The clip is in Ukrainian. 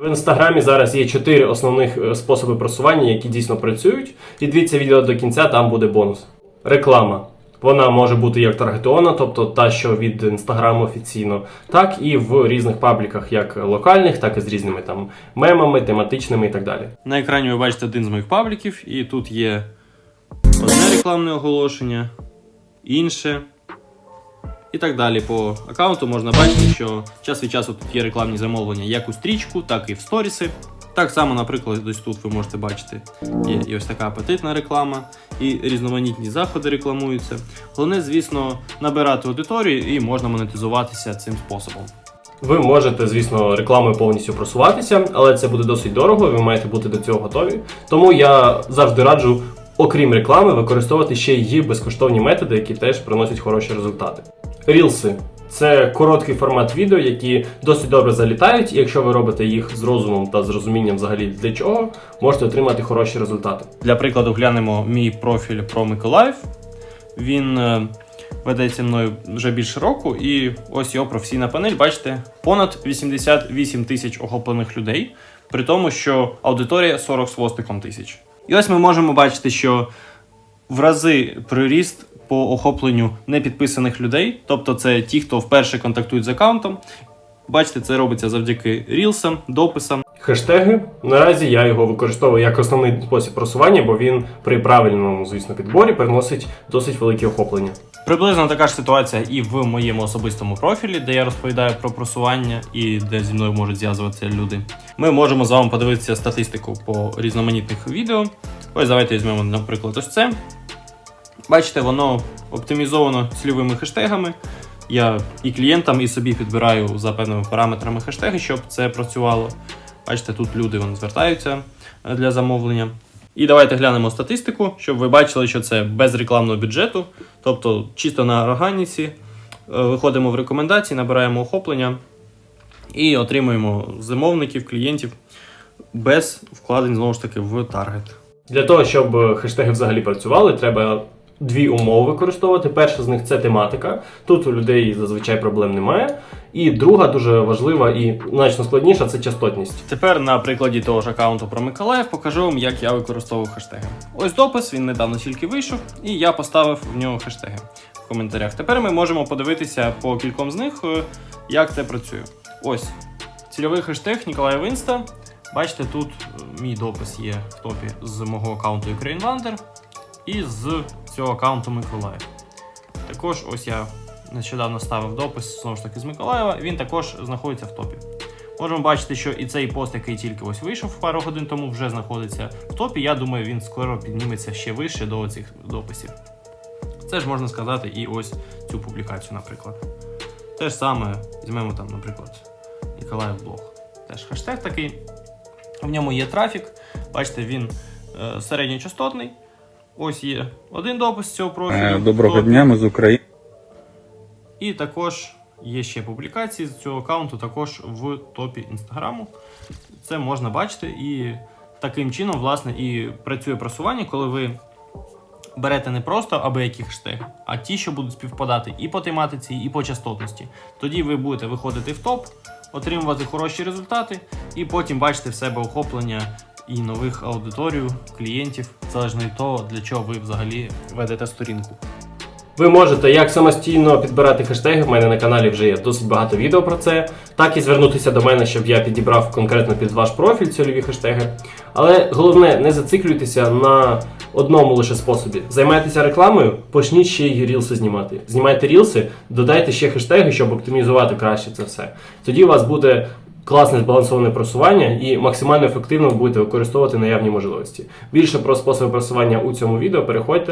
В інстаграмі зараз є чотири основних е, способи просування, які дійсно працюють. І дивіться відео до кінця, там буде бонус. Реклама. Вона може бути як таргетована, тобто та, що від інстаграму офіційно, так і в різних пабліках, як локальних, так і з різними там мемами, тематичними і так далі. На екрані ви бачите один з моїх пабліків, і тут є одне рекламне оголошення, інше. І так далі по аккаунту можна бачити, що час від часу тут є рекламні замовлення як у стрічку, так і в сторіси. Так само, наприклад, ось тут ви можете бачити, є і ось така апетитна реклама, і різноманітні заходи рекламуються. Головне, звісно, набирати аудиторію і можна монетизуватися цим способом. Ви можете, звісно, рекламою повністю просуватися, але це буде досить дорого, ви маєте бути до цього готові. Тому я завжди раджу, окрім реклами, використовувати ще й безкоштовні методи, які теж приносять хороші результати. Рілси це короткий формат відео, які досить добре залітають, і якщо ви робите їх з розумом та з розумінням взагалі для чого, можете отримати хороші результати. Для прикладу, глянемо мій профіль про Миколаїв. Він е, ведеться мною вже більше року, і ось його професійна панель. Бачите, понад 88 тисяч охоплених людей, при тому, що аудиторія 40 з хвостиком тисяч. І ось ми можемо бачити, що в рази приріст по охопленню непідписаних людей, тобто це ті, хто вперше контактують з аккаунтом. Бачите, це робиться завдяки рілсам, дописам. Хештеги. Наразі я його використовую як основний спосіб просування, бо він при правильному, звісно, підборі приносить досить великі охоплення. Приблизно така ж ситуація і в моєму особистому профілі, де я розповідаю про просування і де зі мною можуть зв'язуватися люди. Ми можемо з вами подивитися статистику по різноманітних відео. Ось давайте візьмемо, наприклад, ось це. Бачите, воно оптимізовано цільовими хештегами. Я і клієнтам, і собі підбираю за певними параметрами хештеги, щоб це працювало. Бачите, тут люди вони звертаються е, для замовлення. І давайте глянемо статистику, щоб ви бачили, що це без рекламного бюджету, тобто чисто на органіці. Е, Виходимо в рекомендації, набираємо охоплення і отримуємо замовників, клієнтів без вкладень знову ж таки в таргет. Для того, щоб е, хештеги взагалі працювали, треба дві умови використовувати. Перша з них це тематика. Тут у людей зазвичай проблем немає. І друга дуже важлива і значно складніша це частотність. Тепер на прикладі того ж аккаунту про Миколаїв покажу вам, як я використовую хештеги. Ось допис, він недавно тільки вийшов, і я поставив в нього хештеги в коментарях. Тепер ми можемо подивитися по кільком з них, е, як це працює. Ось цільовий хештег Ніколаєв Інста. Бачите, тут е, мій допис є в топі з мого аккаунту Ukraine Wonder і з цього аккаунту Миколаїв. Також ось я нещодавно ставив допис знову ж таки з Миколаєва, він також знаходиться в топі. Можемо бачити, що і цей пост, який тільки ось вийшов пару годин тому, вже знаходиться в топі. Я думаю, він скоро підніметься ще вище до цих дописів. Це ж можна сказати і ось цю публікацію, наприклад. Те ж саме візьмемо там, наприклад, Ніколаєв блог. Теж хештег такий. В ньому є трафік. Бачите, він е, середньочастотний. Ось є один допис з цього профілю. Е, Доброго дня, ми з України. І також є ще публікації з цього аккаунту, також в топі інстаграму. Це можна бачити, і таким чином, власне, і працює просування, коли ви берете не просто аби які хештеги, а ті, що будуть співпадати і по тематиці, і по частотності. Тоді ви будете виходити в топ, отримувати хороші результати, і потім бачити в себе охоплення і нових аудиторію, клієнтів, залежно від того, для чого ви взагалі ведете сторінку. Ви можете як самостійно підбирати хештеги. В мене на каналі вже є досить багато відео про це, так і звернутися до мене, щоб я підібрав конкретно під ваш профіль цільові хештеги. Але головне, не зациклюйтеся на одному лише способі. Займайтеся рекламою, почніть ще й рілси знімати. Знімайте рілси, додайте ще хештеги, щоб оптимізувати краще це все. Тоді у вас буде класне збалансоване просування і максимально ефективно будете використовувати наявні можливості. Більше про способи просування у цьому відео переходьте.